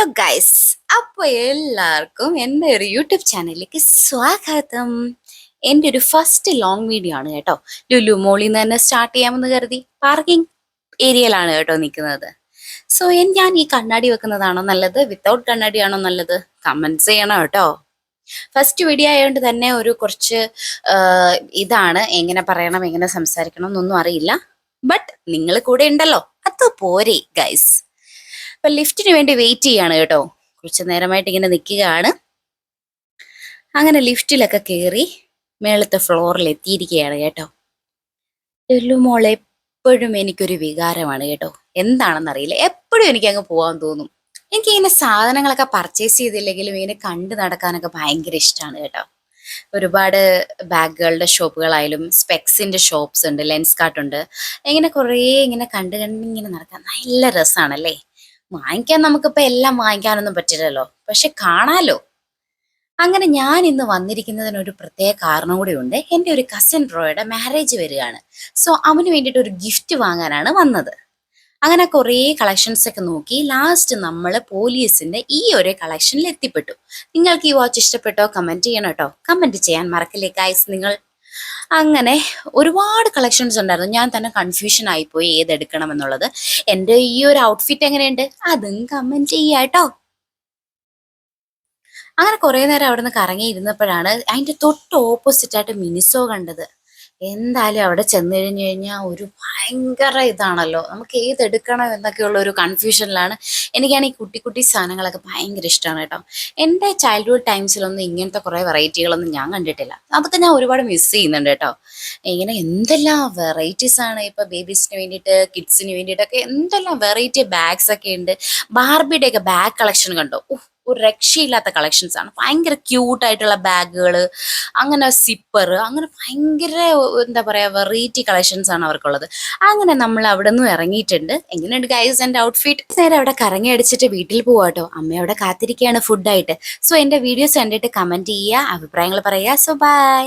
Hello guys അപ്പോൾ എല്ലാവർക്കും എന്റെ ഒരു യൂട്യൂബ് ചാനലിലേക്ക് സ്വാഗതം. എന്റെ ഒരു ഫസ്റ്റ് ലോങ് വീഡിയോ ആണ് കേട്ടോ. ലുലു മോളിൽ നിന്ന് തന്നെ സ്റ്റാർട്ട് ചെയ്യാമെന്ന് കരുതി. പാർക്കിംഗ് ഏരിയയിലാണ് കേട്ടോ നിൽക്കുന്നത്. സോ ഞാൻ ഈ കണ്ണാടി വെക്കുന്നതാണോ നല്ലത്? വിത്തൗട്ട് കണ്ണാടിയാണോ നല്ലത്? കമൻസ് ചെയ്യണം കേട്ടോ. ഫസ്റ്റ് വീഡിയോ ആയതുകൊണ്ട് തന്നെ ഒരു കുറച്ച് ഇതാണ്. എങ്ങനെ പറയണം എങ്ങനെ സംസാരിക്കണം എന്നൊന്നും അറിയില്ല. ബട്ട് നിങ്ങൾ കൂടെ ഉണ്ടല്ലോ. അത് പോരെ ഗൈസ് അപ്പൊ ലിഫ്റ്റിന് വേണ്ടി വെയിറ്റ് ചെയ്യാണ് കേട്ടോ. കുറച്ച് നേരമായിട്ട് ഇങ്ങനെ നിൽക്കുകയാണ്. അങ്ങനെ ലിഫ്റ്റിലൊക്കെ കയറി മേളത്തെ ഫ്ലോറിൽ എത്തിയിരിക്കുകയാണ് കേട്ടോ. ലുലു മോൾ എപ്പോഴും എനിക്കൊരു വികാരമാണ് കേട്ടോ. എന്താണെന്നറിയില്ല. എപ്പോഴും എനിക്ക് അങ്ങ് പോകാൻ തോന്നും. എനിക്ക് ഇങ്ങനെ സാധനങ്ങളൊക്കെ പർച്ചേസ് ചെയ്തില്ലെങ്കിലും ഇങ്ങനെ കണ്ടു നടക്കാനൊക്കെ ഭയങ്കര ഇഷ്ടമാണ് കേട്ടോ. ഒരുപാട് ബാഗുകളുടെ ഷോപ്പുകളായാലും സ്പെക്സിന്റെ ഷോപ്സ് ഉണ്ട് ലെൻസ് കാർട്ടുണ്ട് ഇങ്ങനെ കുറേ ഇങ്ങനെ കണ്ട് കണ്ടിങ്ങനെ നടക്കാൻ നല്ല രസമാണല്ലേ വാങ്ങിക്കാൻ നമുക്കിപ്പോ എല്ലാം വാങ്ങിക്കാനൊന്നും പറ്റില്ലല്ലോ. പക്ഷെ കാണാലോ. അങ്ങനെ ഞാൻ ഇന്ന് വന്നിരിക്കുന്നതിന് ഒരു പ്രത്യേക കാരണം കൂടി ഉണ്ട്. എന്റെ ഒരു കസിൻ റോയുടെ മാരേജ് വരികയാണ്. സോ അവന് വേണ്ടിയിട്ട് ഒരു ഗിഫ്റ്റ് വാങ്ങാനാണ് വന്നത്. അങ്ങനെ കുറേ കളക്ഷൻസ് ഒക്കെ നോക്കി ലാസ്റ്റ് നമ്മൾ പോലീസിന്റെ ഈ ഒരു കളക്ഷനിൽ എത്തിപ്പെട്ടു. നിങ്ങൾക്ക് ഈ വാച്ച് ഇഷ്ടപ്പെട്ടോ? കമന്റ് ചെയ്യണം കേട്ടോ. കമന്റ് ചെയ്യാൻ മറക്കല്ലേ ഗൈസ് നിങ്ങൾ അങ്ങനെ ഒരുപാട് കളക്ഷൻസ് ഉണ്ടായിരുന്നു. ഞാൻ തന്നെ കൺഫ്യൂഷൻ ആയിപ്പോയി ഏതെടുക്കണം എന്നുള്ളത് എന്റെ ഈ ഒരു ഔട്ട്ഫിറ്റ് എങ്ങനെയുണ്ട്? അതും കമന്റ് ചെയ്യാട്ടോ അങ്ങനെ കുറേ നേരം അവിടെ നിന്ന് കറങ്ങിയിരുന്നപ്പോഴാണ് അതിന്റെ തൊട്ട് ഓപ്പോസിറ്റ് ആയിട്ട് മിനിസോ കണ്ടത്. എന്തായാലും അവിടെ ചെന്ന് കഴിഞ്ഞു കഴിഞ്ഞാൽ ഒരു ഭയങ്കര ഇതാണല്ലോ. നമുക്ക് ഏതെടുക്കണം എന്നൊക്കെയുള്ള ഒരു കൺഫ്യൂഷനിലാണ് എനിക്കാണ് ഈ കുട്ടി കുട്ടി സാധനങ്ങളൊക്കെ ഭയങ്കര ഇഷ്ടമാണ് കേട്ടോ. എന്റെ ചൈൽഡ്ഹുഡ് ടൈംസിലൊന്നും ഇങ്ങനത്തെ കുറേ വെറൈറ്റികളൊന്നും ഞാൻ കണ്ടിട്ടില്ല. അതൊക്കെ ഞാൻ ഒരുപാട് മിസ് ചെയ്യുന്നുണ്ട് കേട്ടോ. ഇങ്ങനെ എന്തെല്ലാം വെറൈറ്റീസ് ആണ് ഇപ്പൊ ബേബീസിന് വേണ്ടിയിട്ട് കിഡ്സിന് വേണ്ടിയിട്ടൊക്കെ എന്തെല്ലാം വെറൈറ്റി ബാഗ്സ് ഒക്കെ ഉണ്ട് ബാർബിയുടെയൊക്കെ ബാഗ് കളക്ഷൻ കണ്ടോ? ഒരു രക്ഷയില്ലാത്ത കളക്ഷൻസ് ആണ്. ഭയങ്കര ക്യൂട്ട് ആയിട്ടുള്ള ബാഗുകൾ അങ്ങനെ സിപ്പർ അങ്ങനെ ഭയങ്കര എന്താ പറയുക വെറൈറ്റി കളക്ഷൻസ് ആണ് അവർക്കുള്ളത്. അങ്ങനെ നമ്മൾ അവിടെ നിന്ന് ഇറങ്ങിയിട്ടുണ്ട്. എങ്ങനെയുണ്ട് ഗൈസ് എന്റെ ഔട്ട്ഫിറ്റ് നേരെ അവിടെ കറങ്ങി അടിച്ചിട്ട് വീട്ടിൽ പോവാട്ടോ അമ്മ അവിടെ കാത്തിരിക്കുകയാണ് ഫുഡായിട്ട് സോ എന്റെ വീഡിയോസ് കണ്ടിട്ട് കമന്റ് ചെയ്യുക അഭിപ്രായങ്ങൾ പറയുക. So by